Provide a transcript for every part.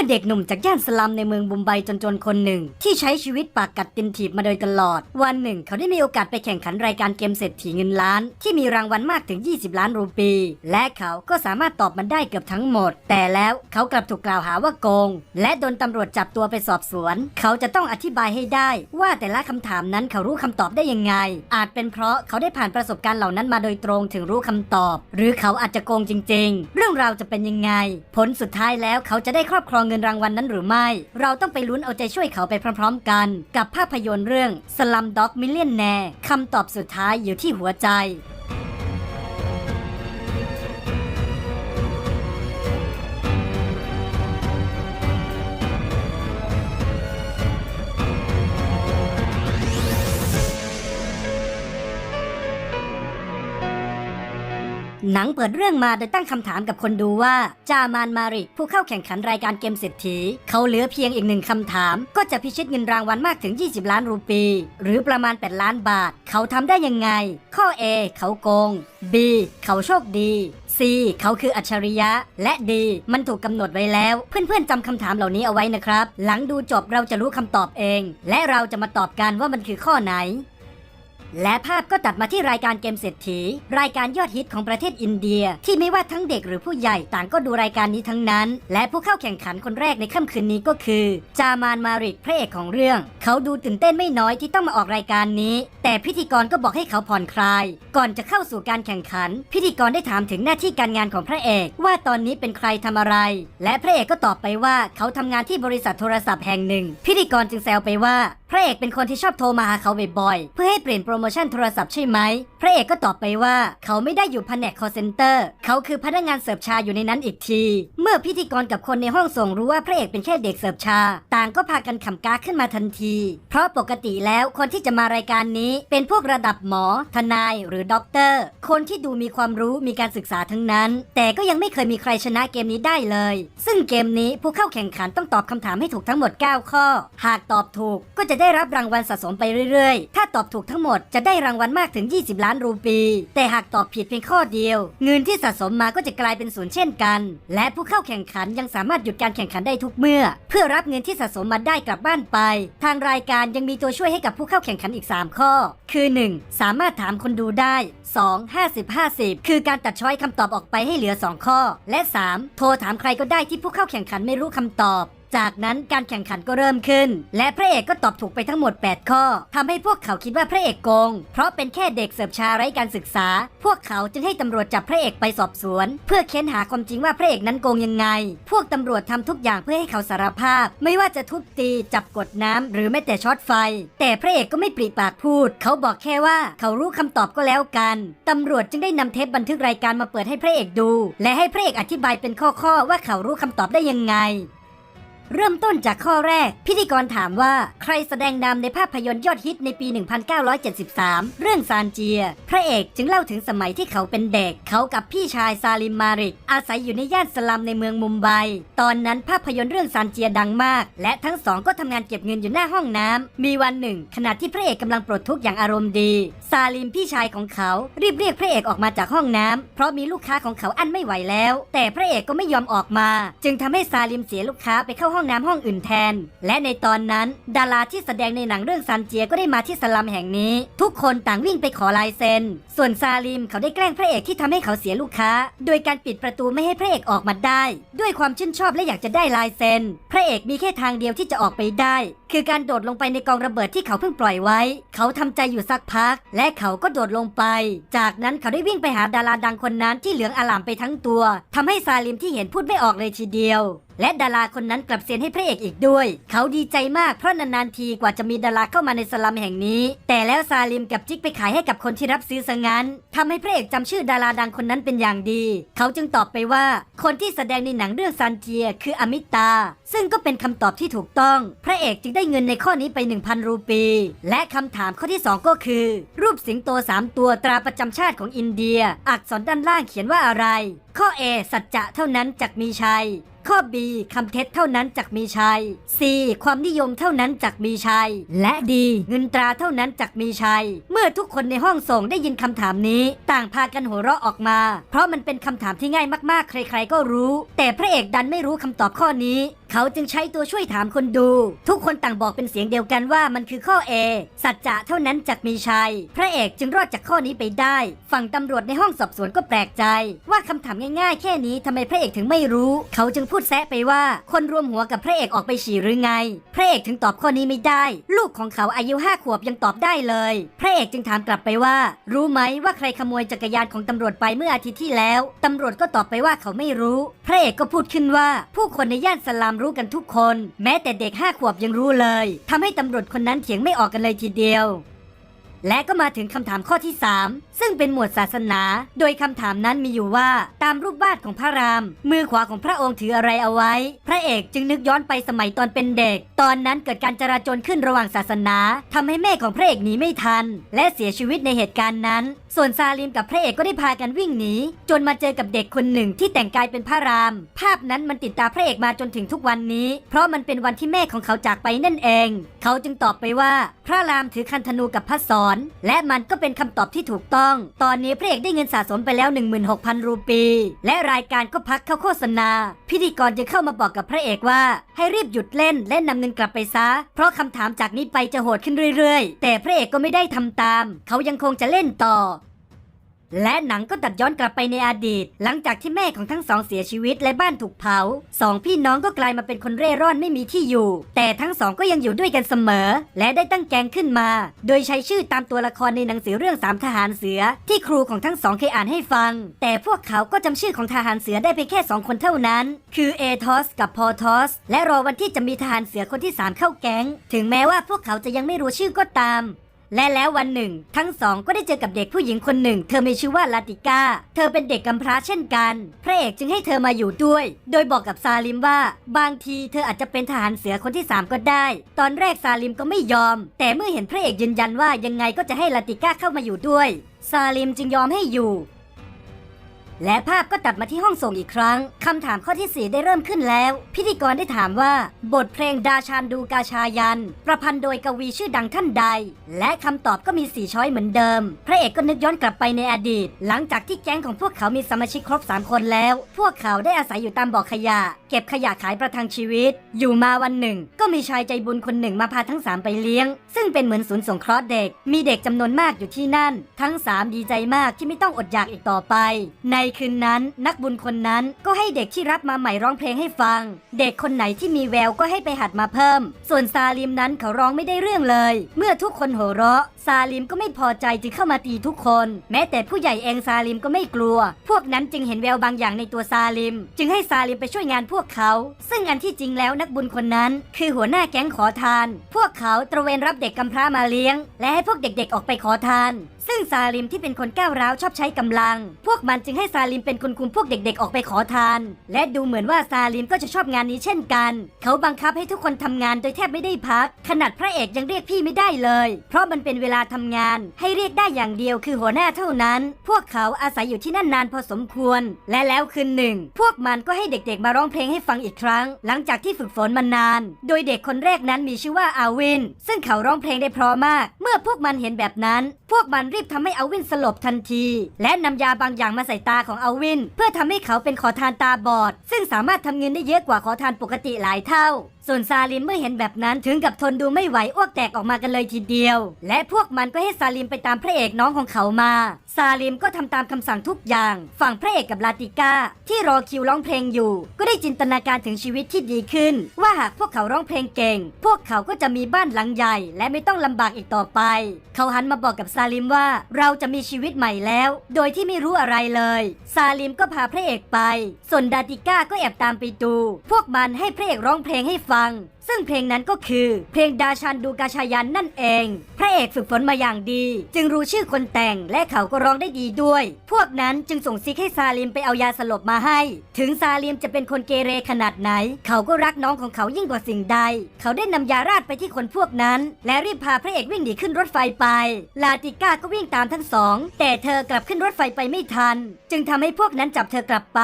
ื่อเด็กหนุ่มจากย่านสลัมในเมืองบุมไบจนๆคนหนึ่ง ที่ใช้ชีวิตปากกัดตินถีบมาโดยตลอด วันหนึ่ง เขาได้มีโอกาสไปแข่งขันรายการเกมเศรษฐีเงินล้าน ที่มีรางวัลมากถึง 20 ล้านรูปี และเขาก็สามารถตอบมันได้เกือบทั้งหมด แต่แล้วเขากลับถูกกล่าวหาว่าโกง และโดนตำรวจจับตัวไปสอบสวน เขาจะต้องอธิบายให้ได้ ว่าแต่ละคำถามนั้นเขารู้คำตอบได้ยังไง อาจเป็นเพราะเขาได้ผ่านประสบการณ์เหล่านั้นมาโดยตรงถึงรู้คำตอบ หรือเขาอาจจะโกงจริง ๆ เรื่องราวจะเป็นยังไง ผลสุดท้ายแล้วเขาจะได้ครอบครองเงินรางวัลนั้นหรือไม่ เราต้องไปลุ้นเอาใจช่วยเขาไปพร้อมๆกัน กับภาพยนตร์เรื่อง Slumdog Millionaire คำตอบสุดท้ายอยู่ที่หัวใจ หนังเปิดเรื่องมาโดยตั้งคำถามกับคนดูว่า จามานมาริกผู้เข้าแข่งขันรายการเกมเศรษฐี เขาเหลือเพียงอีกหนึ่งคำถาม ก็จะพิชิตเงินรางวัลมากถึง 20 ล้านรูปี หรือประมาณ 8 ล้านบาท เขาทำได้ยังไง ข้อ A เขาโกง B เขาโชคดี C เขาคืออัจฉริยะ และ D มันถูกกำหนดไว้แล้ว เพื่อนๆจำคำถามเหล่านี้เอาไว้นะครับ หลังดูจบเราจะรู้คำตอบเอง และเราจะมาตอบกันว่ามันคือข้อไหน และภาพก็ตัดมาที่รายการเกมเศรษฐี รายการยอดฮิตของประเทศอินเดีย ที่ไม่ว่าทั้งเด็กหรือผู้ใหญ่ต่างก็ดูรายการนี้ทั้งนั้น และผู้เข้าแข่งขันคนแรกในค่ำคืนนี้ก็คือ จามานมาริกพระเอกของเรื่อง เขาดูตื่นเต้นไม่น้อยที่ต้องมาออกรายการนี้ แต่พิธีกรก็บอกให้เขาผ่อนคลาย ก่อนจะเข้าสู่การแข่งขัน พิธีกรได้ถามถึงหน้าที่การงานของพระเอก ว่าตอนนี้เป็นใครทำอะไร และพระเอกก็ตอบไปว่าเขาทำงานที่บริษัทโทรศัพท์แห่งหนึ่ง พิธีกรจึงแซวไปว่า พระเอกเป็นคนที่ชอบโทรมาหาเขาบ่อยๆ เพื่อให้เปลี่ยนโปรโมชั่นโทรศัพท์ใช่ไหม พระเอกก็ตอบไปว่าเขาไม่ได้อยู่แผนก call center เขาคือพนักงานเสิร์ฟชาอยู่ในนั้นอีกที เมื่อพิธีกรกับคนในห้องส่งรู้ว่าพระเอกเป็นแค่เด็กเสิร์ฟชา ต่างก็พากันขำกาขึ้นมาทันที เพราะปกติแล้วคนที่จะมารายการนี้เป็นพวกระดับหมอ ทนาย หรือด็อกเตอร์ คนที่ดูมีความรู้มีการศึกษาทั้งนั้น แต่ก็ยังไม่เคยมีใครชนะเกมนี้ได้เลย ซึ่งเกมนี้ผู้เข้าแข่งขันต้องตอบคำถามให้ถูกทั้งหมด 9 ข้อ หากตอบถูกก็จะได้รับรางวัลสะสมไปเรื่อยๆ ถ้าตอบถูกทั้งหมดจะได้รางวัลมากถึง 20 ล้านรูปี แต่หากตอบผิดเพียงข้อเดียว เงินที่สะสมมาก็จะกลายเป็นศูนย์เช่นกัน และผู้เข้าแข่งขันยังสามารถหยุดการแข่งขันได้ทุกเมื่อ เพื่อรับเงินที่สะสมมาได้กลับบ้านไป ทางรายการยังมีตัวช่วยให้กับผู้เข้าแข่งขันอีก 3 ข้อ คือ 1. สามารถถามคนดูได้ 2. 50 50 คือการตัดช้อยคำตอบออกไปให้เหลือ 2 ข้อ และ 3. โทรถามใครก็ได้ที่ผู้เข้าแข่งขันไม่รู้คำตอบ จากนั้นการแข่งขันก็เริ่มขึ้น และพระเอกก็ตอบถูกไปทั้งหมด 8 ข้อทำให้พวกเขาคิดว่าพระเอกโกง เพราะเป็นแค่เด็กเสิร์ฟชาไร้การศึกษา พวกเขาจึงให้ตำรวจจับพระเอกไปสอบสวน เพื่อเค้นหาความจริงว่าพระเอกนั้นโกงยังไง พวกตำรวจทำทุกอย่างเพื่อให้เขาสารภาพ ไม่ว่าจะทุบตีจับกดน้ำหรือแม้แต่ช็อตไฟ แต่พระเอกก็ไม่ปริปากพูด เขาบอกแค่ว่าเขารู้คำตอบก็แล้วกันตำรวจจึงได้นำเทปบันทึกรายการมาเปิดให้พระเอกดู และให้พระเอกอธิบายเป็นข้อๆว่าเขารู้คำตอบได้ยังไง เริ่มต้นจากข้อแรก พิธีกรถามว่าใครแสดงนำในภาพยนตร์ยอดฮิตในปี 1973 เรื่องซานเจีย พระเอกจึงเล่าถึงสมัยที่เขาเป็นเด็ก เขากับพี่ชายซาลิมมาริก อาศัยอยู่ในย่านสลัมในเมืองมุมไบ ตอนนั้นภาพยนตร์เรื่องซานเจียดังมาก และทั้งสองก็ทำงานเก็บเงินอยู่หน้าห้องน้ำมีวันหนึ่ง ขณะที่พระเอกกำลังปลดทุกข์อย่างอารมณ์ดี ซาลิมพี่ชายของเขา รีบเรียกพระเอกออกมาจากห้องน้ำเพราะมีลูกค้าของเขาอั้นไม่ไหวแล้ว แต่พระเอกก็ไม่ยอมออกมา จึงทำให้ซาลิมเสียลูกค้าไปเข้าห้องน้ำห้องอื่นแทน และในตอนนั้น ดาราที่แสดงในหนังเรื่องซันเจียก็ได้มาที่สลัมแห่งนี้ ทุกคนต่างวิ่งไปขอลายเซ็น ส่วนซาลิมเขาได้แกล้งพระเอกที่ทำให้เขาเสียลูกค้า โดยการปิดประตูไม่ให้พระเอกออกมาได้ ด้วยความชื่นชอบและอยากจะได้ลายเซ็น พระเอกมีแค่ทางเดียวที่จะออกไปได้ คือการโดดลงไปในกองระเบิดที่เขาเพิ่งปล่อยไว้ เขาทำใจอยู่สักพัก และเขาก็โดดลงไป จากนั้นเขาได้วิ่งไปหาดาราดังคนนั้นที่เหลืองอลามไปทั้งตัวทำให้ซาลิมที่เห็นพูดไม่ออกเลยทีเดียว และดาราคนนั้นกลับเซ็นให้พระเอกอีกด้วย เขาดีใจมากเพราะนานๆทีกว่าจะมีดาราเข้ามาในสลัมแห่งนี้ แต่แล้วซาลิมกับจิ๊กไปขายให้กับคนที่รับซื้อซะงั้นทำให้พระเอกจำชื่อดาราดังคนนั้นเป็นอย่างดี เขาจึงตอบไปว่า คนที่แสดงในหนังเรื่องซันเจีย คืออมิตา ซึ่งก็เป็นคำตอบที่ถูกต้อง พระเอกจึงได้เงินในข้อนี้ไป 1,000 รูปี และคำถามข้อที่ 2 ก็คือ รูปสิงโต 3 ตัวตราประจำชาติของอินเดีย อักษรด้านล่างเขียนว่าอะไรข้อ A สัจจะเท่านั้นจักมีชัย ข้อ B คำเท็จเท่านั้นจักมีชัย C ความนิยมเท่านั้นจักมีชัย และ D เงินตราเท่านั้นจักมีชัย เมื่อทุกคนในห้องส่งได้ยินคำถามนี้ ต่างพากันหัวเราะออกมา เพราะมันเป็นคำถามที่ง่ายมากๆ ใครๆก็รู้ แต่พระเอกดันไม่รู้คำตอบข้อนี้ เขาจึงใช้ตัวช่วยถามคนดู ทุกคนต่างบอกเป็นเสียงเดียวกันว่ามันคือข้อ A สัจจะเท่านั้นจักมีชัย พระเอกจึงรอดจากข้อนี้ไปได้ ฝั่งตำรวจในห้องสอบสวนก็แปลกใจ ว่าคำถามง่ายๆ แค่นี้ทำไมพระเอกถึงไม่รู้ เขาจึงพูดแซะไปว่า คนรวมหัวกับพระเอกออกไปฉี่หรือไง พระเอกถึงตอบข้อนี้ไม่ได้ ลูกของเขาอายุห้าขวบยังตอบได้เลย พระเอกจึงถามกลับไปว่า รู้ไหมว่าใครขโมยจักรยานของตำรวจไปเมื่ออาทิตย์ที่แล้วตำรวจก็ตอบไปว่าเขาไม่รู้ พระเอกก็พูดขึ้นว่า ผู้คนในย่านสลามรู้กันทุกคน แม้แต่เด็กห้าขวบยังรู้เลยทำให้ตำรวจคนนั้นเถียงไม่ออกกันเลยทีเดียว และก็มาถึงคำถามข้อที่ 3 ซึ่งเป็นหมวดศาสนา โดยคำถามนั้นมีอยู่ว่าตามรูปวาดของพระราม มือขวาของพระองค์ถืออะไรเอาไว้ พระเอกจึงนึกย้อนไปสมัยตอนเป็นเด็ก ตอนนั้นเกิดการจราจรขึ้นระหว่างศาสนาทำให้แม่ของพระเอกหนีไม่ทัน และเสียชีวิตในเหตุการณ์นั้น ส่วนซาลิมกับพระเอกก็ได้พากันวิ่งหนีจนมาเจอกับเด็กคนหนึ่งที่แต่งกายเป็นพระราม ภาพนั้นมันติดตาพระเอกมาจนถึงทุกวันนี้ เพราะมันเป็นวันที่แม่ของเขาจากไปนั่นเอง เขาจึงตอบไปว่า พระรามถือคันธนูกับพระศรและมันก็เป็นคำตอบที่ถูกต้อง ตอนนี้พระเอกได้เงินสะสมไปแล้ว 16,000 รูปี และรายการก็พักเข้าโฆษณา พิธีกรจึงเข้ามาบอกกับพระเอกว่า ให้รีบหยุดเล่นและนำเงินกลับไปซะ เพราะคำถามจากนี้ไปจะโหดขึ้นเรื่อยๆ แต่พระเอกก็ไม่ได้ทำตาม เขายังคงจะเล่นต่อ และหนังก็ตัดย้อนกลับไปในอดีต หลังจากที่แม่ของทั้งสองเสียชีวิตและบ้านถูกเผาสองพี่น้องก็กลายมาเป็นคนเร่ร่อนไม่มีที่อยู่ แต่ทั้งสองก็ยังอยู่ด้วยกันเสมอ และได้ตั้งแกงขึ้นมา โดยใช้ชื่อตามตัวละครในหนังสือเรื่องสามทหารเสือ ที่ครูของทั้งสองเคยอ่านให้ฟัง แต่พวกเขาก็จำชื่อของทหารเสือได้เพียงแค่สองคนเท่านั้น คือเอทอสกับพอทอสและรอวันที่จะมีทหารเสือคนที่สามเข้าแก๊ง ถึงแม้ว่าพวกเขาจะยังไม่รู้ชื่อก็ตาม และแล้ววันหนึ่ง ทั้งสองก็ได้เจอกับเด็กผู้หญิงคนหนึ่ง เธอมีชื่อว่าลาติก้า เธอเป็นเด็กกำพร้าเช่นกัน พระเอกจึงให้เธอมาอยู่ด้วย โดยบอกกับซาลิมว่า บางทีเธออาจจะเป็นทหารเสือคนที่สามก็ได้ ตอนแรกซาลิมก็ไม่ยอม แต่เมื่อเห็นพระเอกยืนยันว่ายังไงก็จะให้ลาติก้าเข้ามาอยู่ด้วย ซาลิมจึงยอมให้อยู่ และภาพก็ตัดมาที่ห้องส่งอีกครั้งคำถามข้อที่ 4 ได้เริ่มขึ้นแล้ว พิธีกรได้ถามว่า บทเพลงดาชานดูกาชายัน ประพันธ์โดยกวีชื่อดังท่านใด และคำตอบก็มี4ช้อยเหมือนเดิม พระเอกก็นึกย้อนกลับไปในอดีต หลังจากที่แก๊งของพวกเขามีสมาชิกครบ 3 คนแล้ว พวกเขาได้อาศัยอยู่ตามบ่อขยะ เก็บขยะขายประทังชีวิต อยู่มาวันหนึ่ง ก็มีชายใจบุญคนหนึ่งมาพาทั้ง 3 ไปเลี้ยง ซึ่งเป็นเหมือนศูนย์สงเคราะห์เด็ก มีเด็กจำนวนมากอยู่ที่นั่น ทั้ง 3 ดีใจมากที่ไม่ต้องอดอยากอีกต่อไป ในคืนนั้นนักบุญคนนั้นก็ให้เด็กที่รับมาใหม่ร้องเพลงให้ฟัง เด็กคนไหนที่มีแววก็ให้ไปหัดมาเพิ่ม ส่วนซาลิมนั้นเขาร้องไม่ได้เรื่องเลย เมื่อทุกคนโห่เราะซาลิมก็ไม่พอใจจึงเข้ามาตีทุกคน แม้แต่ผู้ใหญ่เองซาลิมก็ไม่กลัว พวกนั้นจึงเห็นแววบางอย่างในตัวซาลิม จึงให้ซาลิมไปช่วยงานพวกเขา ซึ่งอันที่จริงแล้วนักบุญคนนั้น คือหัวหน้าแก๊งขอทาน พวกเขาตระเวนรับเด็กกำพร้ามาเลี้ยง และให้พวกเด็กๆออกไปขอทานซึ่งซาลิมที่เป็นคนก้าวร้าวชอบใช้กำลัง พวกมันจึงให้ซาลิมเป็นคนคุมพวกเด็กๆ ออกไปขอทาน และดูเหมือนว่าซาลิมก็จะชอบงานนี้เช่นกัน เขาบังคับให้ทุกคนทำงานโดยแทบไม่ได้พัก ขนาดพระเอกยังเรียกพี่ไม่ได้เลย เพราะมันเป็นเวลาทำงาน ให้เรียกได้อย่างเดียวคือหัวหน้าเท่านั้น พวกเขาอาศัยอยู่ที่นั่นนานพอสมควร และแล้วคืนหนึ่ง พวกมันก็ให้เด็กๆ มาร้องเพลงให้ฟังอีกครั้ง หลังจากที่ฝึกฝนมานาน โดยเด็กคนแรกนั้นมีชื่อว่าอาวิน ซึ่งเขาร้องเพลงได้เพราะมาก เมื่อพวกมันเห็นแบบนั้น พวกมันรีบทำให้อาวินสลบทันที และนำยาบางอย่างมาใส่ตาของอาวิน เพื่อทำให้เขาเป็นขอทานตาบอด ซึ่งสามารถทำเงินได้เยอะกว่าขอทานปกติหลายเท่า ส่วนซาลิมเมื่อเห็นแบบนั้นถึงกับทนดูไม่ไหวอ้วกแตกออกมากันเลยทีเดียว และพวกมันก็ให้ซาลิมไปตามพระเอกน้องของเขามา ซาลิมก็ทำตามคำสั่งทุกอย่าง ฝั่งพระเอกกับลาติก้าที่รอคิวร้องเพลงอยู่ ก็ได้จินตนาการถึงชีวิตที่ดีขึ้น ว่าหากพวกเขาร้องเพลงเก่ง พวกเขาก็จะมีบ้านหลังใหญ่ และไม่ต้องลำบากอีกต่อไป เขาหันมาบอกกับซาลิมว่าเราจะมีชีวิตใหม่แล้ว โดยที่ไม่รู้อะไรเลย ซาลิมก็พาพระเอกไป ส่วนดาติก้าก็แอบตามไปดู พวกมันให้พระเอกร้องเพลงให้ฟัง An ซึ่งเพลงนั้นก็คือ เพลงดาชันดูกาชายันนั่นเอง พระเอกฝึกฝนมาอย่างดี จึงรู้ชื่อคนแต่งและเขาก็ร้องได้ดีด้วย พวกนั้นจึงส่งซิกให้ซาลิมไปเอายาสลบมาให้ ถึงซาลิมจะเป็นคนเกเรขนาดไหน เขาก็รักน้องของเขายิ่งกว่าสิ่งใด เขาได้นำยาราดไปที่คนพวกนั้น และรีบพาพระเอกวิ่งหนีขึ้นรถไฟไป ลาติก้าก็วิ่งตามทั้งสอง แต่เธอกลับขึ้นรถไฟไปไม่ทัน จึงทำให้พวกนั้นจับเธอกลับไป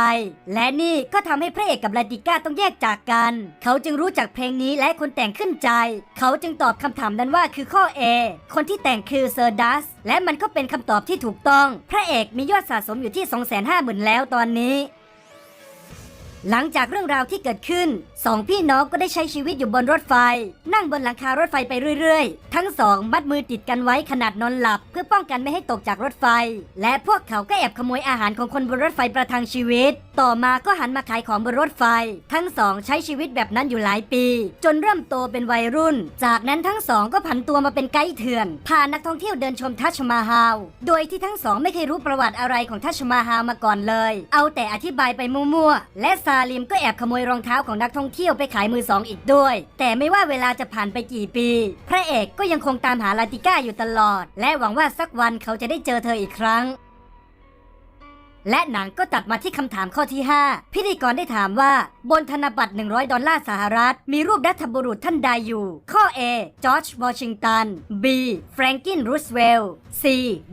และนี่ก็ทำให้พระเอกกับลาติก้าต้องแยกจากกัน เขาจึงรู้จักเพลงนี้และคนแต่งขึ้นใจ เขาจึงตอบคำถามนั้นว่าคือข้อ A คนที่แต่งคือเซอร์ดัสและมันก็เป็นคำตอบที่ถูกต้อง พระเอกมียอดสะสมอยู่ที่ 250,000 แล้วตอนนี้ หลังจากเรื่องราวที่เกิดขึ้นสองพี่น้องก็ได้ใช้ชีวิตอยู่บนรถไฟ นั่งบนหลังคารถไฟไปเรื่อยๆ ทั้งสองมัดมือติดกันไว้ขนาดนอนหลับ เพื่อป้องกันไม่ให้ตกจากรถไฟ และพวกเขาก็แอบขโมยอาหารของคนบนรถไฟประทังชีวิต ต่อมาก็หันมาขายของบนรถไฟ ทั้งสองใช้ชีวิตแบบนั้นอยู่หลายปี จนเริ่มโตเป็นวัยรุ่น จากนั้นทั้งสองก็ผันตัวมาเป็นไกด์เถื่อนพานักท่องเที่ยวเดินชมทัชมาฮาลโดยที่ทั้งสองไม่เคยรู้ประวัติอะไรของทัชมาฮาลมาก่อนเลย เอาแต่อธิบายไปมั่วๆและซาาลิมก็แอบขโมยรองเท้าของนักท่องเที่ยวไปขายมือสองอีกด้วย แต่ไม่ว่าเวลาจะผ่านไปกี่ปี พระเอกก็ยังคงตามหาลาติก้าอยู่ตลอด และหวังว่าสักวันเขาจะได้เจอเธออีกครั้ง และหนังก็ตัดมาที่คำถามข้อที่ 5 พิธีกรได้ถามว่า บนธนบัตร 100 ดอลลาร์สหรัฐ มีรูปรัฐบุรุษท่านใดอยู่ ข้อ A จอร์จวอชิงตัน B แฟรงกินรูสเวลล์ C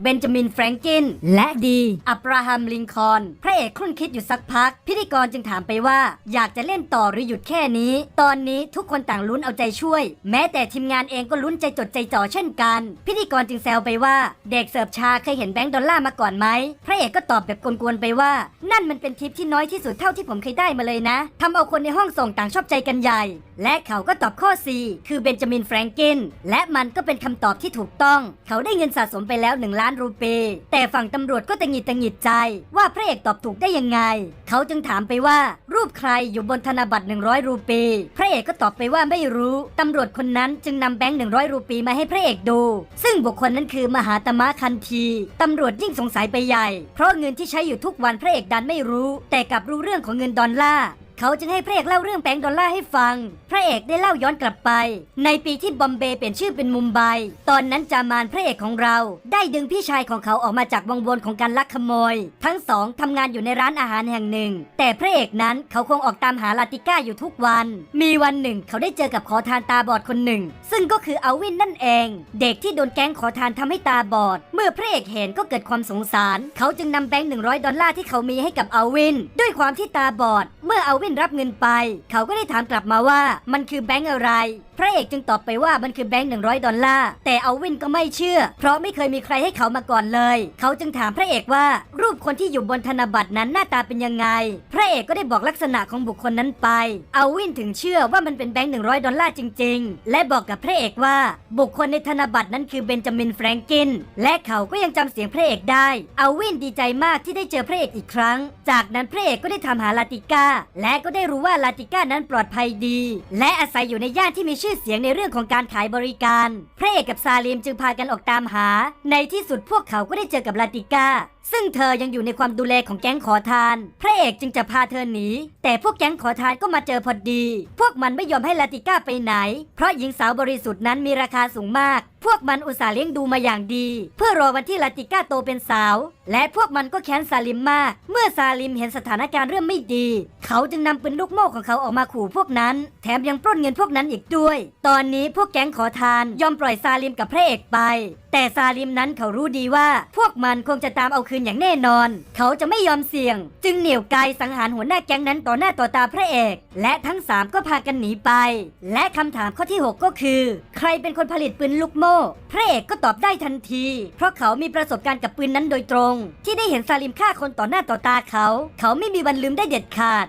เบนจามินแฟรงกิน และ D อับราฮัมลิงคอน พระเอกครุ่นคิดอยู่สักพัก พิธีกรจึงถามไปว่า อยากจะเล่นต่อหรือหยุดแค่นี้ ตอนนี้ทุกคนต่างลุ้นเอาใจช่วย แม้แต่ทีมงานเองก็ลุ้นใจจดใจจ่อเช่นกัน พิธีกรจึงแซวไปว่า เด็กเสิร์ฟชาเคยเห็นแบงค์ดอลลาร์มาก่อนไหมพระเอกก็ตอบแบบกลวนไปว่า นั่นมันเป็นทิปที่น้อยที่สุดเท่าที่ผมเคยได้มาเลยนะทำเอาคนในห้องส่งต่างชอบใจกันใหญ่ และเขาก็ตอบข้อ C คือเบนจามินแฟรงกิน และมันก็เป็นคำตอบที่ถูกต้อง เขาได้เงินสะสมไปแล้ว 1 ล้านรูปี แต่ฝั่งตำรวจก็ตังหงิดตังหงิดใจ ว่าพระเอกตอบถูกได้ยังไง เขาจึงถามไปว่า รูปใครอยู่บนธนบัตร 100 รูปี พระเอกก็ตอบไปว่าไม่รู้ตำรวจคนนั้นจึงนำแบงค์100 รูปีมาให้พระเอกดู ซึ่งบุคคลนั้นคือมหาตมะคันทีตำรวจยิ่งสงสัยไปใหญ่ เพราะเงินที่ใช้อยู่ทุกวันพระเอกดันไม่รู้ แต่กลับรู้เรื่องของเงินดอลลาร์ เขาจึงให้พระเอกเล่าเรื่องแบงค์ดอลลาร์ให้ฟัง พระเอกได้เล่าย้อนกลับไป ในปีที่บอมเบย์เปลี่ยนชื่อเป็นมุมไบ ตอนนั้นจามานพระเอกของเรา ได้ดึงพี่ชายของเขาออกมาจากวงวนของการลักขโมย ทั้งสองทำงานอยู่ในร้านอาหารแห่งหนึ่ง แต่พระเอกนั้นเขาคงออกตามหาลาติก้าอยู่ทุกวัน มีวันหนึ่งเขาได้เจอกับขอทานตาบอดคนหนึ่ง ซึ่งก็คือเอาวินนั่นเอง เด็กที่โดนแก๊งขอทานทำให้ตาบอด เมื่อพระเอกเห็นก็เกิดความสงสาร เขาจึงนำแบงค์100ดอลลาร์ที่เขามีให้กับเอาวิน ด้วยความที่ตาบอด เมื่อเอาวินรับเงินไป เขาก็ได้ถามกลับมาว่ามันคือแบงค์อะไร พระเอกจึงตอบไปว่ามันคือแบงค์100ดอลลาร์แต่เอาวินก็ไม่เชื่อ เพราะไม่เคยมีใครให้เขามาก่อนเลย เขาจึงถามพระเอกว่า รูปคนที่อยู่บนธนบัตรนั้นหน้าตาเป็นยังไง พระเอกก็ได้บอกลักษณะของบุคคลนั้นไป เอาวินถึงเชื่อว่ามันเป็นแบงค์100ดอลลาร์จริง ๆ และบอกกับพระเอกว่าบุคคลในธนบัตรนั้นคือเบนจามินแฟรงกิน และเขาก็ยังจำเสียงพระเอกได้ เอาวินดีใจมากที่ได้เจอพระเอกอีกครั้ง จากนั้นพระเอกก็ได้ทำหาลาติก้า และก็ได้รู้ว่าลาติก้านั้นปลอดภัยดี และอาศัยอยู่ในย่านที่มีชื่อเสียงในเรื่องของการขายบริการ พระเอกกับซาลิมจึงพากันออกตามหา ในที่สุดพวกเขาก็ได้เจอกับลาติก้า ซึ่งเธอยังอยู่ในความดูแลของแก๊งขอทาน พระเอกจึงจะพาเธอหนี แต่พวกแก๊งขอทานก็มาเจอพอดี พวกมันไม่ยอมให้ลาติก้าไปไหน เพราะหญิงสาวบริสุทธิ์นั้นมีราคาสูงมาก พวกมันอุตส่าห์เลี้ยงดูมาอย่างดี เพื่อรอวันที่ลาติก้าโตเป็นสาว และพวกมันก็แค้นซาลิมมาก เมื่อซาลิมเห็นสถานการณ์เริ่มไม่ดี เขาจึงนำปืนลูกโม่ของเขาออกมาขู่พวกนั้น แถมยังปล้นเงินพวกนั้นอีกด้วย ตอนนี้พวกแก๊งขอทานยอมปล่อยซาลิมกับพระเอกไป แต่ซาลิมนั้นเขารู้ดีว่า พวกมันคงจะตามเอาคืนอย่างแน่นอน เขาจะไม่ยอมเสี่ยง จึงเหนี่ยวไกสังหารหัวหน้าแก๊งนั้นต่อหน้าต่อตาพระเอก และทั้งสามก็พากันหนีไป และคำถามข้อที่ 6 ก็คือ ใครเป็นคนผลิตปืนลูกโม่ พระเอกก็ตอบได้ทันที เพราะเขามีประสบการณ์กับปืนนั้นโดยตรง ที่ได้เห็นซาลิมฆ่าคนต่อหน้าต่อตาเขา เขาไม่มีวันลืมได้เด็ดขาด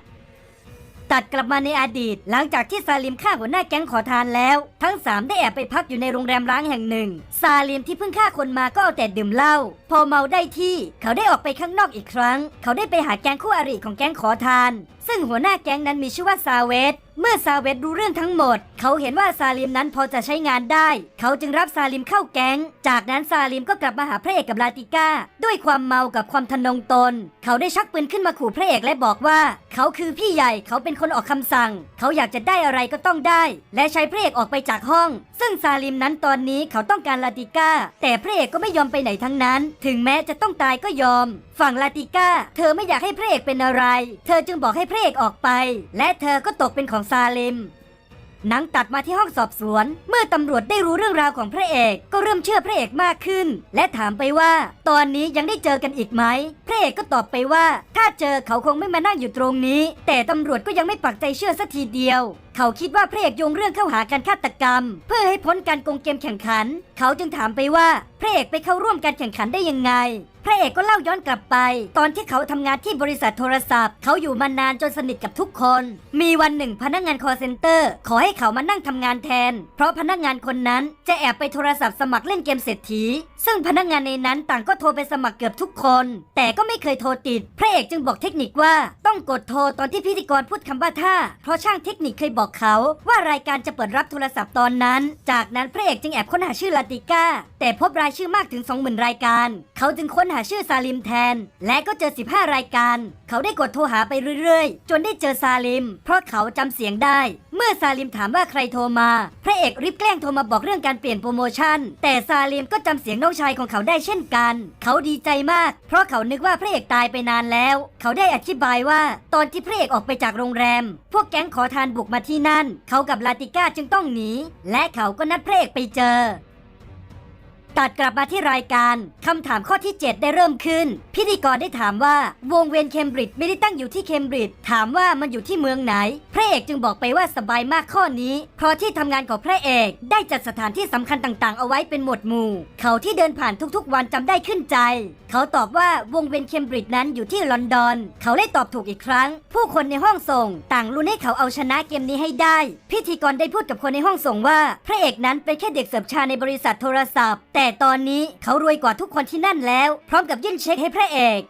ตัดกลับมาในอดีต หลังจากที่ซาลิมฆ่าหัวหน้าแก๊งขอทานแล้ว ทั้งสามได้แอบไปพักอยู่ในโรงแรมร้างแห่งหนึ่ง ซาลิมที่เพิ่งฆ่าคนมาก็เอาแต่ดื่มเหล้าพอเมาได้ที่ เขาได้ออกไปข้างนอกอีกครั้ง เขาได้ไปหาแก๊งคู่อริของแก๊งขอทาน ซึ่งหัวหน้าแก๊งนั้นมีชื่อว่าซาเวตเมื่อซาเวตรู้เรื่องทั้งหมด เขาเห็นว่าซาลิมนั้นพอจะใช้งานได้ เขาจึงรับซาลิมเข้าแก๊ง จากนั้นซาลิมก็กลับมาหาพระเอกกับลาติก้า ด้วยความเมากับความทะนงตน เขาได้ชักปืนขึ้นมาขู่พระเอกและบอกว่า เขาคือพี่ใหญ่เขาเป็นคนออกคำสั่ง เขาอยากจะได้อะไรก็ต้องได้ และใช้พระเอกออกไปจากห้องซึ่งซาลิมนั้นตอนนี้เขาต้องการลาติก้า แต่พระเอกก็ไม่ยอมไปไหนทั้งนั้น ถึงแม้จะต้องตายก็ยอม ฝั่งลาติก้า เธอไม่อยากให้พระเอกเป็นอะไร เธอจึงบอกให้พระเอกออกไป และเธอก็ตกเป็นของซาลิมหนังตัดมาที่ห้องสอบสวน เมื่อตำรวจได้รู้เรื่องราวของพระเอก ก็เริ่มเชื่อพระเอกมากขึ้น และถามไปว่า ตอนนี้ยังได้เจอกันอีกไหม พระเอกก็ตอบไปว่า ถ้าเจอเขาคงไม่มานั่งอยู่ตรงนี้ แต่ตำรวจก็ยังไม่ปักใจเชื่อสักทีเดียว เขาคิดว่าพระเอกโยงเรื่องเข้าหาการฆาตกรรม เพื่อให้พ้นการโกงเกมแข่งขัน เขาจึงถามไปว่าพระเอกไปเข้าร่วมการแข่งขันได้ยังไงพระเอกก็เล่าย้อนกลับไป ตอนที่เขาทำงานที่บริษัทโทรศัพท์ เขาอยู่มานานจนสนิทกับทุกคน มีวันหนึ่งพนักงานคอเซ็นเตอร์ ขอให้เขามานั่งทำงานแทน เพราะพนักงานคนนั้นจะแอบไปโทรศัพท์สมัครเล่นเกมเศรษฐี ซึ่งพนักงานในนั้นต่างก็โทรไปสมัครเกือบทุกคน แต่ก็ไม่เคยโทรติด พระเอกจึงบอกเทคนิคว่าต้องกดโทรตอนที่พิธีกรพูดคำว่าท่าเพราะช่างเทคนิคเคยบอกเขาว่ารายการจะเปิดรับโทรศัพท์ตอนนั้น จากนั้นพระเอกจึงแอบค้นหาชื่อลาติก้า แต่พบรายชื่อมากถึง 20,000 รายการ เขาจึงค้นหาชื่อซาลิมแทน และก็เจอ 15 รายการเขาได้กดโทรหาไปเรื่อยๆ จนได้เจอซาลิม เพราะเขาจำเสียงได้ เมื่อซาลิมถามว่าใครโทรมา พระเอกรีบแกล้งโทรมาบอกเรื่องการเปลี่ยนโปรโมชั่น แต่ซาลิมก็จำเสียงน้องชายของเขาได้เช่นกัน เขาดีใจมาก เพราะเขานึกว่าพระเอกตายไปนานแล้ว เขาได้อธิบายว่า ตอนที่พระเอกออกไปจากโรงแรม พวกแก๊งขอทานบุกมาที่นั่น เขากับลาติก้าจึงต้องหนี และเขาก็นัดพระเอกไปเจอ ตัดกลับมาที่รายการคำถามข้อที่ 7 ได้เริ่มขึ้น พิธีกรได้ถามว่าวงเวียนเคมบริดจ์ไม่ได้ตั้งอยู่ที่เคมบริดจ์ถามว่ามันอยู่ที่เมืองไหน พระเอกจึงบอกไปว่าสบายมากข้อนี้ เพราะที่ทำงานของพระเอกได้จัดสถานที่สำคัญต่างๆ เอาไว้เป็นหมวดหมู่ เขาที่เดินผ่านทุกๆ วันจำได้ขึ้นใจ เขาตอบว่าวงเวียนเคมบริดจ์นั้นอยู่ที่ลอนดอน เขาได้ตอบถูกอีกครั้ง ผู้คนในห้องส่ง ต่างลุ้นให้เขาเอาชนะเกมนี้ให้ได้ พิธีกรได้พูดกับคนในห้องส่งว่า พระเอกนั้นเป็นแค่เด็กเสิร์ฟชาในบริษัทโทรศัพท์แต่แต่ตอนนี้เขารวยกว่าทุกคนที่นั่นแล้ว พร้อมกับยื่นเช็คให้พระเอก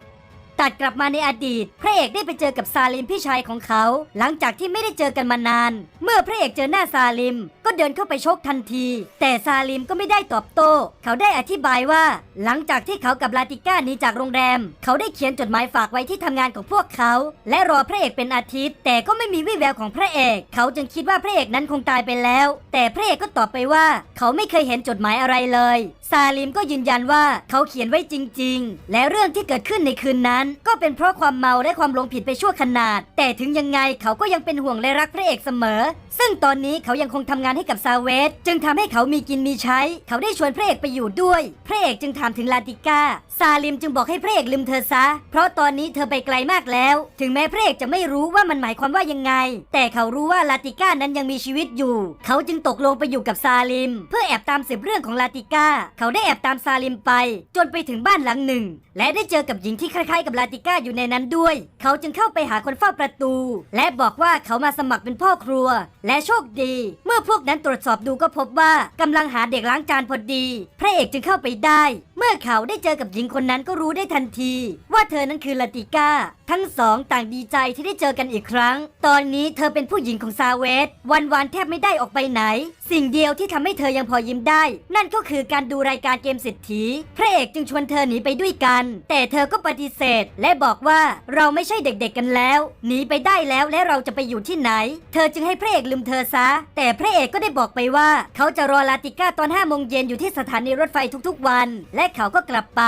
ตัดกลับมาในอดีต พระเอกได้ไปเจอกับซาลิมพี่ชายของเขา หลังจากที่ไม่ได้เจอกันมานาน เมื่อพระเอกเจอหน้าซาลิม ก็เดินเข้าไปชกทันที แต่ซาลิมก็ไม่ได้ตอบโต้ เขาได้อธิบายว่า หลังจากที่เขากับลาติก้าหนีจากโรงแรม เขาได้เขียนจดหมายฝากไว้ที่ทำงานของพวกเขา และรอพระเอกเป็นอาทิตย์ แต่ก็ไม่มีวี่แววของพระเอก เขาจึงคิดว่าพระเอกนั้นคงตายไปแล้ว แต่พระเอกก็ตอบไปว่า เขาไม่เคยเห็นจดหมายอะไรเลย ซาลิมก็ยืนยันว่าเขาเขียนไว้จริง ๆ และเรื่องที่เกิดขึ้นในคืนนั้น ก็เป็นเพราะความเมาและความหลงผิดไปชั่วขนาดแต่ถึงยังไงเขาก็ยังเป็นห่วงและรักพระเอกเสมอ ซึ่งตอนนี้เขายังคงทำงานให้กับซาเวสจึงทำให้เขามีกินมีใช้ เขาได้ชวนพระเอกไปอยู่ด้วย พระเอกจึงถามถึงลาติก้า ซาลิมจึงบอกให้พระเอกลืมเธอซะ เพราะตอนนี้เธอไปไกลมากแล้ว ถึงแม้พระเอกจะไม่รู้ว่ามันหมายความว่ายังไง แต่เขารู้ว่าลาติก้านั้นยังมีชีวิตอยู่ เขาจึงตกลงไปอยู่กับซาลิม เพื่อแอบตามสืบเรื่องของลาติก้า เขาได้แอบตามซาลิมไป จนไปถึงบ้านหลังหนึ่ง และได้เจอกับหญิงที่คล้ายๆกับลาติก้าอยู่ในนั้นด้วย เขาจึงเข้าไปหาคนเฝ้าประตู และบอกว่าเขามาสมัครเป็นพ่อครัวและโชคดี เมื่อพวกนั้นตรวจสอบดูก็พบว่ากำลังหาเด็กล้างจานพอดี พระเอกจึงเข้าไปได้ เมื่อเขาได้เจอกับหญิงคนนั้นก็รู้ได้ทันที ว่าเธอนั้นคือลาติก้า ทั้งสองต่างดีใจที่ได้เจอกันอีกครั้ง ตอนนี้เธอเป็นผู้หญิงของซาเวส วันๆแทบไม่ได้ออกไปไหน สิ่งเดียวที่ทำให้เธอยังพอยิ้มได้ นั่นก็คือการดูรายการเกมเศรษฐี พระเอกจึงชวนเธอหนีไปด้วยกัน แต่เธอก็ปฏิเสธ และบอกว่าเราไม่ใช่เด็กๆกันแล้ว หนีไปได้แล้วและเราจะไปอยู่ที่ไหน เธอจึงให้พระเอกลืมเธอซะ แต่พระเอกก็ได้บอกไปว่า เขาจะรอลาติก้าตอน5โมงเย็นอยู่ที่สถานีรถไฟทุกๆวัน และเขาก็กลับไป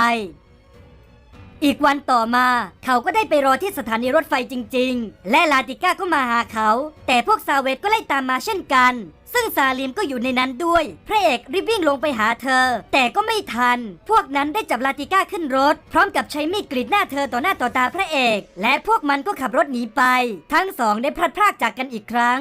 อีกวันต่อมาเขาก็ได้ไปรอที่สถานีรถไฟจริง ๆ และลาติก้าก็มาหาเขา แต่พวกซาเวตก็ไล่ตามมาเช่นกัน ซึ่งซาลิมก็อยู่ในนั้นด้วย พระเอกรีบวิ่งลงไปหาเธอ แต่ก็ไม่ทัน พวกนั้นได้จับลาติก้าขึ้นรถ พร้อมกับใช้มีดกรีดหน้าเธอต่อหน้าต่อตาพระเอก และพวกมันก็ขับรถหนีไป ทั้งสองได้พลัดพรากจากกันอีกครั้ง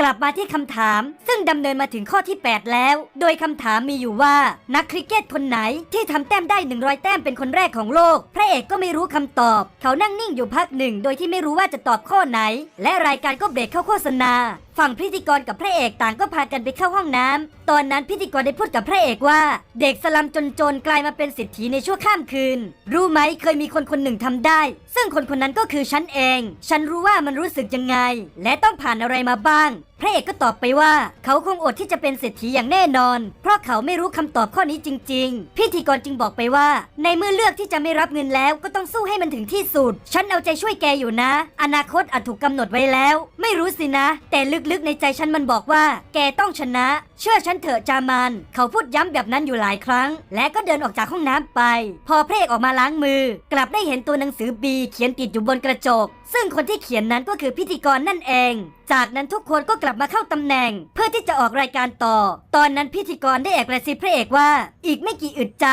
กลับมาที่คำถาม ซึ่งดำเนินมาถึงข้อที่ 8 แล้ว โดยคำถามมีอยู่ว่า นักคริกเก็ตคนไหนที่ทำแต้มได้ 100 แต้มเป็นคนแรกของโลก พระเอกก็ไม่รู้คำตอบ เขานั่งนิ่งอยู่พักหนึ่ง โดยที่ไม่รู้ว่าจะตอบข้อไหน และรายการก็เบรกเข้าโฆษณา ฝั่งพิธีกรกับพระเอกต่างก็พากันไปเข้าห้องน้ำตอนนั้นพิธีกรได้พูดกับพระเอกว่า เด็กสลัมจนๆกลายมาเป็นเศรษฐีในชั่วข้ามคืน รู้ไหมเคยมีคนคนหนึ่งทำได้ ซึ่งคนคนนั้นก็คือฉันเอง ฉันรู้ว่ามันรู้สึกยังไง และต้องผ่านอะไรมาบ้าง พระเอกก็ตอบไปว่า เขาคงอดที่จะเป็นเศรษฐีอย่างแน่นอน เพราะเขาไม่รู้คำตอบข้อนี้จริง ๆ พิธีกรจึงบอกไปว่า ในเมื่อเลือกที่จะไม่รับเงินแล้วก็ต้องสู้ให้มันถึงที่สุด ฉันเอาใจช่วยแกอยู่นะ อนาคตอาจถูกกำหนดไว้แล้ว ไม่รู้สินะ แต่ลึกๆในใจฉันมันบอกว่า แกต้องชนะเชื่อฉันเถอะจามันเขาพูดย้ำแบบนั้นอยู่หลายครั้ง และก็เดินออกจากห้องน้ำไป พอพระเอกออกมาล้างมือ กลับได้เห็นตัวหนังสือบีเขียนติดอยู่บนกระจก ซึ่งคนที่เขียนนั้นก็คือพิธีกรนั่นเอง จากนั้นทุกคนก็กลับมาเข้าตำแหน่ง เพื่อที่จะออกรายการต่อ ตอนนั้นพิธีกรได้แอบกระซิบพระเอกว่า อีกไม่กี่อึดใจ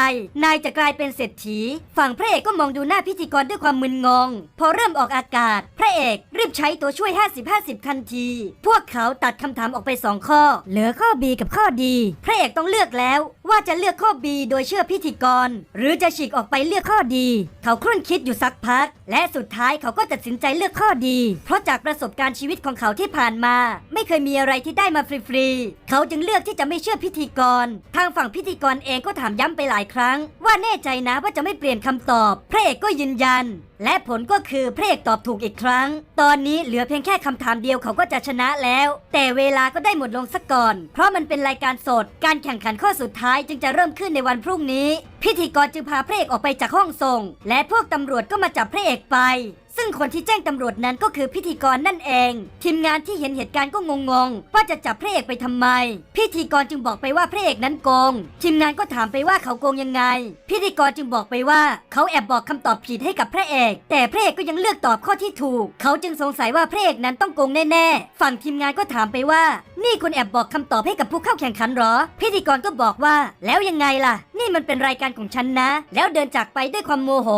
นายจะกลายเป็นเศรษฐี ฝั่งพระเอกก็มองดูหน้าพิธีกรด้วยความมึนงง พอเริ่มออกอากาศ พระเอกรีบใช้ตัวช่วย 50-50 ทันที พวกเขาตัดคำถามออกไปสองข้อ เหลือข้อ B กับข้อดี พระเอกต้องเลือกแล้ว ว่าจะเลือกข้อ B โดยเชื่อพิธีกร หรือจะฉีกออกไปเลือกข้อดี เขาครุ่นคิดอยู่สักพัก และสุดท้ายเขาก็ตัดสินใจเลือกข้อดี เพราะจากประสบการณ์ชีวิตของเขาที่ผ่านมา ไม่เคยมีอะไรที่ได้มาฟรีๆเขาจึงเลือกที่จะไม่เชื่อพิธีกร ทางฝั่งพิธีกรเองก็ถามย้ำไปหลายครั้ง ว่าแน่ใจนะว่าจะไม่เปลี่ยนคำตอบ พระเอกก็ยืนยัน และผลก็คือพระเอกตอบถูกอีกครั้ง ตอนนี้เหลือเพียงแค่คำถามเดียวเขาก็จะชนะแล้ว แต่เวลาก็ได้หมดลงซะก่อน เพราะมันเป็นรายการสด การแข่งขันข้อสุดท้ายจึงจะเริ่มขึ้นในวันพรุ่งนี้ พิธีกรจึงพาพระเอกออกไปจากห้องส่ง และพวกตำรวจก็มาจับพระเอกไป ซึ่งคนที่แจ้งตำรวจนั้นก็คือพิธีกรนั่นเอง ทีมงานที่เห็นเหตุการณ์ก็งงๆ ว่าจะจับพระเอกไปทำไม พิธีกรจึงบอกไปว่าพระเอกนั้นโกง ทีมงานก็ถามไปว่าเขาโกงยังไง พิธีกรจึงบอกไปว่าเขาแอบบอกคำตอบผิดให้กับพระเอก แต่พระเอกก็ยังเลือกตอบข้อที่ถูก เขาจึงสงสัยว่าพระเอกนั้นต้องโกงแน่ๆ ฝั่งทีมงานก็ถามไปว่า นี่คุณแอบบอกคำตอบให้กับผู้เข้าแข่งขันหรอ พิธีกรก็บอกว่า แล้วยังไงล่ะ นี่มันเป็นรายการของฉันนะ แล้วเดินจากไปด้วยความโมโห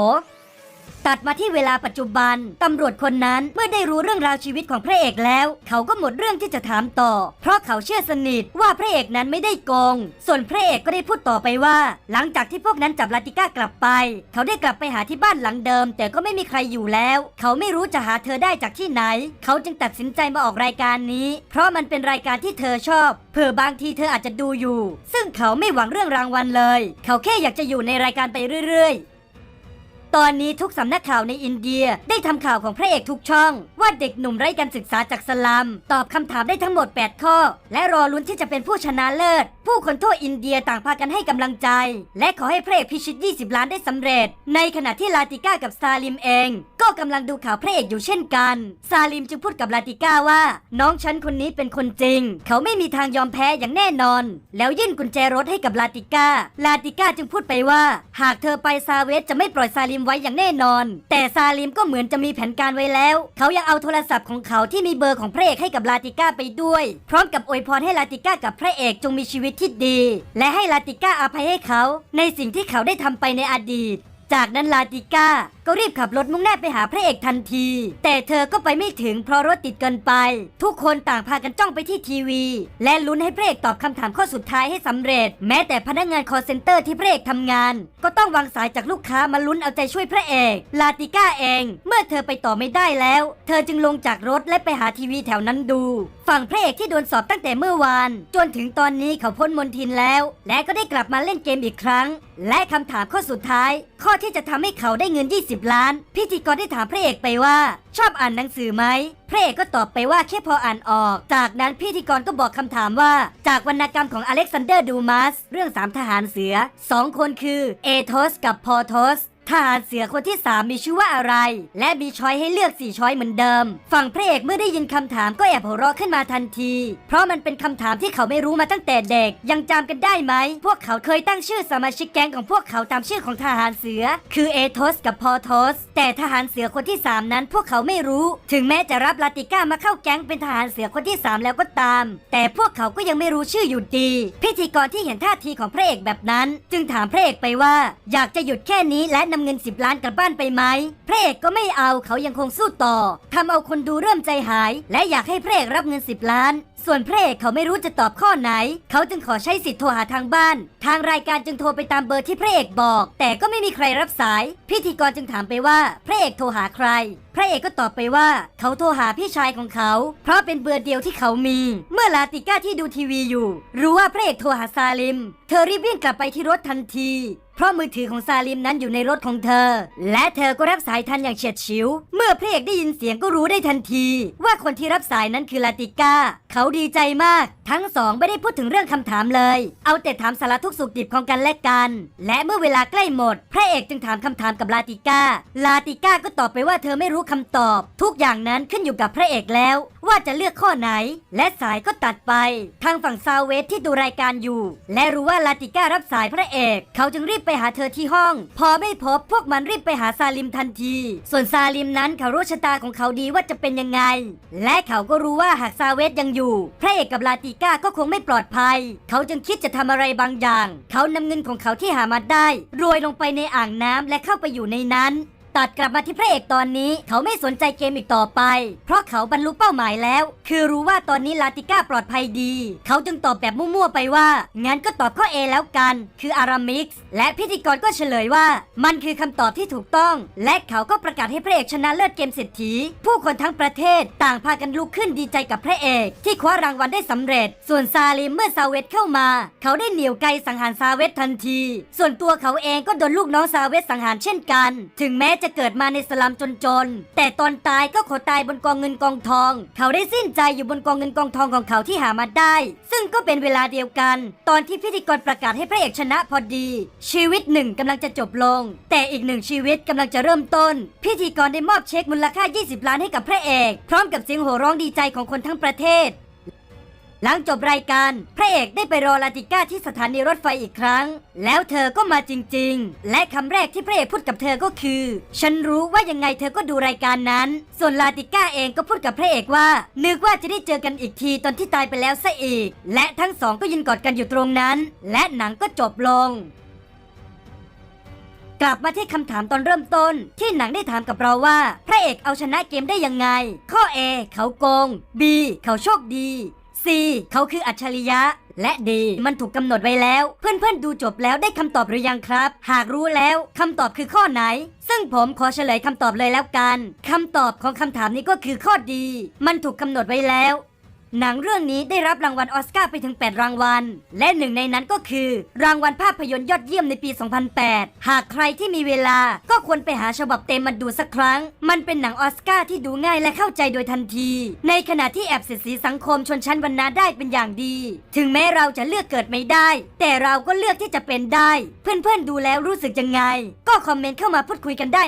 ตัดมาที่เวลาปัจจุบัน ตำรวจคนนั้นเมื่อได้รู้เรื่องราวชีวิตของพระเอกแล้ว เขาก็หมดเรื่องที่จะถามต่อ เพราะเขาเชื่อสนิทว่าพระเอกนั้นไม่ได้โกง ส่วนพระเอกก็ได้พูดต่อไปว่า หลังจากที่พวกนั้นจับลาติก้ากลับไป เขาได้กลับไปหาที่บ้านหลังเดิม แต่ก็ไม่มีใครอยู่แล้ว เขาไม่รู้จะหาเธอได้จากที่ไหน เขาจึงตัดสินใจมาออกรายการนี้ เพราะมันเป็นรายการที่เธอชอบเผื่อบางทีเธออาจจะดูอยู่ ซึ่งเขาไม่หวังเรื่องรางวัลเลย เขาแค่อยากจะอยู่ในรายการไปเรื่อยๆ ตอนนี้ทุกสำนักข่าวในอินเดีย ได้ทำข่าวของพระเอกทุกช่อง ว่าเด็กหนุ่มไร้การศึกษาจากสลัม ตอบคำถามได้ทั้งหมด 8 ข้อ และรอลุ้นที่จะเป็นผู้ชนะเลิศ ผู้คนทั่วอินเดียต่างพากันให้กำลังใจ และขอให้พระเอกพิชิต 20 ล้านได้สำเร็จ ในขณะที่ลาติก้ากับซาลิมเอง ก็กำลังดูข่าวพระเอกอยู่เช่นกัน ซาลิมจึงพูดกับลาติก้าว่า น้องฉันคนนี้เป็นคนจริง เขาไม่มีทางยอมแพ้อย่างแน่นอน แล้วยื่นกุญแจรถให้กับลาติก้า ลาติก้าจึงพูดไปว่า หากเธอไปซาเวสจะไม่ปล่อยซาลิมไว้อย่างแน่นอน แต่ซาลิมก็เหมือนจะมีแผนการไว้แล้ว เขายังเอาโทรศัพท์ของเขาที่มีเบอร์ของพระเอกให้กับลาติก้าไปด้วย พร้อมกับอวยพรให้ลาติก้ากับพระเอกจงมีชีวิตที่ดี และให้ลาติก้าอภัยให้เขา ในสิ่งที่เขาได้ทำไปในอดีต จากนั้นลาติก้าก็รีบขับรถมุ่งหน้าไปหาพระเอกทันที แต่เธอก็ไปไม่ถึงเพราะรถติดเกินไป ทุกคนต่างพากันจ้องไปที่ทีวี และลุ้นให้พระเอกตอบคำถามข้อสุดท้ายให้สำเร็จ แม้แต่พนักงานคอเซ็นเตอร์ที่พระเอกทำงาน ก็ต้องวางสายจากลูกค้ามาลุ้นเอาใจช่วยพระเอก ลาติก้าเอง เมื่อเธอไปต่อไม่ได้แล้ว เธอจึงลงจากรถและไปหาทีวีแถวนั้นดู ฝั่งพระเอกที่โดนสอบตั้งแต่เมื่อวาน จนถึงตอนนี้เขาพ้นมนทินแล้ว และก็ได้กลับมาเล่นเกมอีกครั้ง และคำถามข้อสุดท้าย ข้อที่จะทำให้เขาได้เงิน 20ล้าน พิธีกรได้ถามพระเอกไปว่า ชอบอ่านหนังสือไหม พระเอกก็ตอบไปว่าแค่พออ่านออก จากนั้นพิธีกรก็บอกคำถามว่า จากวรรณกรรมของอเล็กซานเดอร์ดูมัสเรื่องสามทหารเสือสองคนคือเอโทสกับพอโทส ทหารเสือคนที่ 3 มีชื่อว่าอะไร และมีช้อยให้เลือก 4 ช้อยเหมือนเดิม ฝั่งพระเอกเมื่อได้ยินคำถามก็แอบหัวเราะขึ้นมาทันที เพราะมันเป็นคำถามที่เขาไม่รู้มาตั้งแต่เด็ก ยังจำกันได้ไหม พวกเขาเคยตั้งชื่อสมาชิกแก๊งของพวกเขาตามชื่อของทหารเสือ คือเอโทสกับพอโทสแต่ทหารเสือคนที่ 3 นั้นพวกเขาไม่รู้ ถึงแม้จะรับลาติก้ามาเข้าแก๊งเป็นทหารเสือคนที่ 3 แล้วก็ตาม แต่พวกเขาก็ยังไม่รู้ชื่ออยู่ดี พิธีกรที่เห็นท่าทีของพระเอกแบบนั้น จึงถามพระเอกไปว่า อยากจะหยุดแค่นี้และนำเงิน 10 ล้านกลับบ้านไปไหมพระเอกก็ไม่เอาเขายังคงสู้ต่อทำเอาคนดูเริ่มใจหาย และอยากให้พระเอกรับเงิน 10 ล้าน ส่วนพระเอกเขาไม่รู้จะตอบข้อไหน เขาจึงขอใช้สิทธิ์โทรหาทางบ้าน ทางรายการจึงโทรไปตามเบอร์ที่พระเอกบอก แต่ก็ไม่มีใครรับสาย พิธีกรจึงถามไปว่า พระเอกโทรหาใคร พระเอกก็ตอบไปว่าเขาโทรหาพี่ชายของเขา เพราะเป็นเบอร์เดียวที่เขามี เมื่อลาติก้าที่ดูทีวีอยู่ รู้ว่าพระเอกโทรหาซาลิม เธอรีบวิ่งกลับไปที่รถทันที เพราะมือถือของซาลิมนั้นอยู่ในรถของเธอ และเธอก็รับสายทันอย่างเฉียดฉิว เมื่อพระเอกได้ยินเสียงก็รู้ได้ทันที ว่าคนที่รับสายนั้นคือลาติก้า เขาดีใจมากทั้งสองไม่ได้พูดถึงเรื่องคำถามเลย เอาแต่ถามสารทุกสุขดิบของกันและกัน และเมื่อเวลาใกล้หมด พระเอกจึงถามคำถามกับลาติก้า ลาติก้าก็ตอบไปว่าเธอไม่รู้คำตอบ ทุกอย่างนั้นขึ้นอยู่กับพระเอกแล้ว ว่าจะเลือกข้อไหน และสายก็ตัดไป ทางฝั่งซาวเวสที่ดูรายการอยู่ และรู้ว่าลาติก้ารับสายพระเอก เขาจึงรีบไปหาเธอที่ห้อง พอไม่พบพวกมันรีบไปหาซาลิมทันที ส่วนซาลิมนั้นเขารู้ชะตาของเขาดีว่าจะเป็นยังไง และเขาก็รู้ว่าหากซาเวสยังอยู่ พระเอกกับลาติก้าก็คงไม่ปลอดภัย เขาจึงคิดจะทำอะไรบางอย่าง เขานำเงินของเขาที่หามาได้โรยลงไปในอ่างน้ำและเข้าไปอยู่ในนั้น ตัดกลับมาที่พระเอกตอนนี้ เขาไม่สนใจเกมอีกต่อไป เพราะเขาบรรลุเป้าหมายแล้ว คือรู้ว่าตอนนี้ลาติก้าปลอดภัยดี เขาจึงตอบแบบมั่วๆไปว่า งั้นก็ตอบข้อ A แล้วกัน คืออารามิกส์และพิธีกรก็เฉลยว่า มันคือคำตอบที่ถูกต้อง และเขาก็ประกาศให้พระเอกชนะเลิศเกมเศรษฐี ผู้คนทั้งประเทศต่างพากันลุกขึ้นดีใจกับพระเอก ที่คว้ารางวัลได้สำเร็จ ส่วนซาลิมเมื่อซาเวตเข้ามา เขาได้เหนี่ยวไกสังหารซาเวตทันที ส่วนตัวเขาเองก็โดนลูกน้องซาเวตสังหารเช่นกัน ถึงแม้จะเกิดมาในสลัมจนๆ แต่ตอนตายก็ขอตายบนกองเงินกองทอง เขาได้สิ้นใจอยู่บนกองเงินกองทองของเขาที่หามาได้ ซึ่งก็เป็นเวลาเดียวกัน ตอนที่พิธีกรประกาศให้พระเอกชนะพอดี ชีวิตหนึ่งกำลังจะจบลง แต่อีกหนึ่งชีวิตกำลังจะเริ่มต้น พิธีกรได้มอบเช็คมูลค่า 20 ล้านให้กับพระเอก พร้อมกับเสียงโห่ร้องดีใจของคนทั้งประเทศ หลังจบรายการ พระเอกได้ไปรอลาติก้าที่สถานีรถไฟอีกครั้ง แล้วเธอก็มาจริง ๆ และคำแรกที่พระเอกพูดกับเธอก็คือ ฉันรู้ว่ายังไงเธอก็ดูรายการนั้น ส่วนลาติก้าเองก็พูดกับพระเอกว่า นึกว่าจะได้เจอกันอีกทีตอนที่ตายไปแล้วซะอีก และทั้งสองก็ยืนกอดกันอยู่ตรงนั้น และหนังก็จบลงกลับมาที่คำถามตอนเริ่มต้น ที่หนังได้ถามกับเราว่า พระเอกเอาชนะเกมได้ยังไง ข้อ A เขาโกง B เขาโชคดี C เขาคืออัจฉริยะ และ D มันถูกกำหนดไว้แล้ว เพื่อนๆดูจบแล้วได้คำตอบหรือยังครับ หากรู้แล้วคำตอบคือข้อไหน ซึ่งผมขอเฉลยคำตอบเลยแล้วกันคำตอบของคำถามนี้ก็คือข้อดี มันถูกกำหนดไว้แล้ว หนังเรื่องนี้ได้รับรางวัลออสการ์ไปถึง 8 รางวัล และหนึ่งในนั้นก็คือ รางวัลภาพยนตร์ยอดเยี่ยมในปี 2008 หากใครที่มีเวลาก็ควรไปหาฉบับเต็มมาดูสักครั้ง มันเป็นหนังออสการ์ที่ดูง่ายและเข้าใจโดยทันที ในขณะที่แอบเสียดสีสังคมชนชั้นวรรณะได้เป็นอย่างดี ถึงแม้เราจะเลือกเกิดไม่ได้ แต่เราก็เลือกที่จะเป็นได้ เพื่อนๆดูแล้วรู้สึกยังไง ก็คอมเมนต์เข้ามาพูดคุยกันได้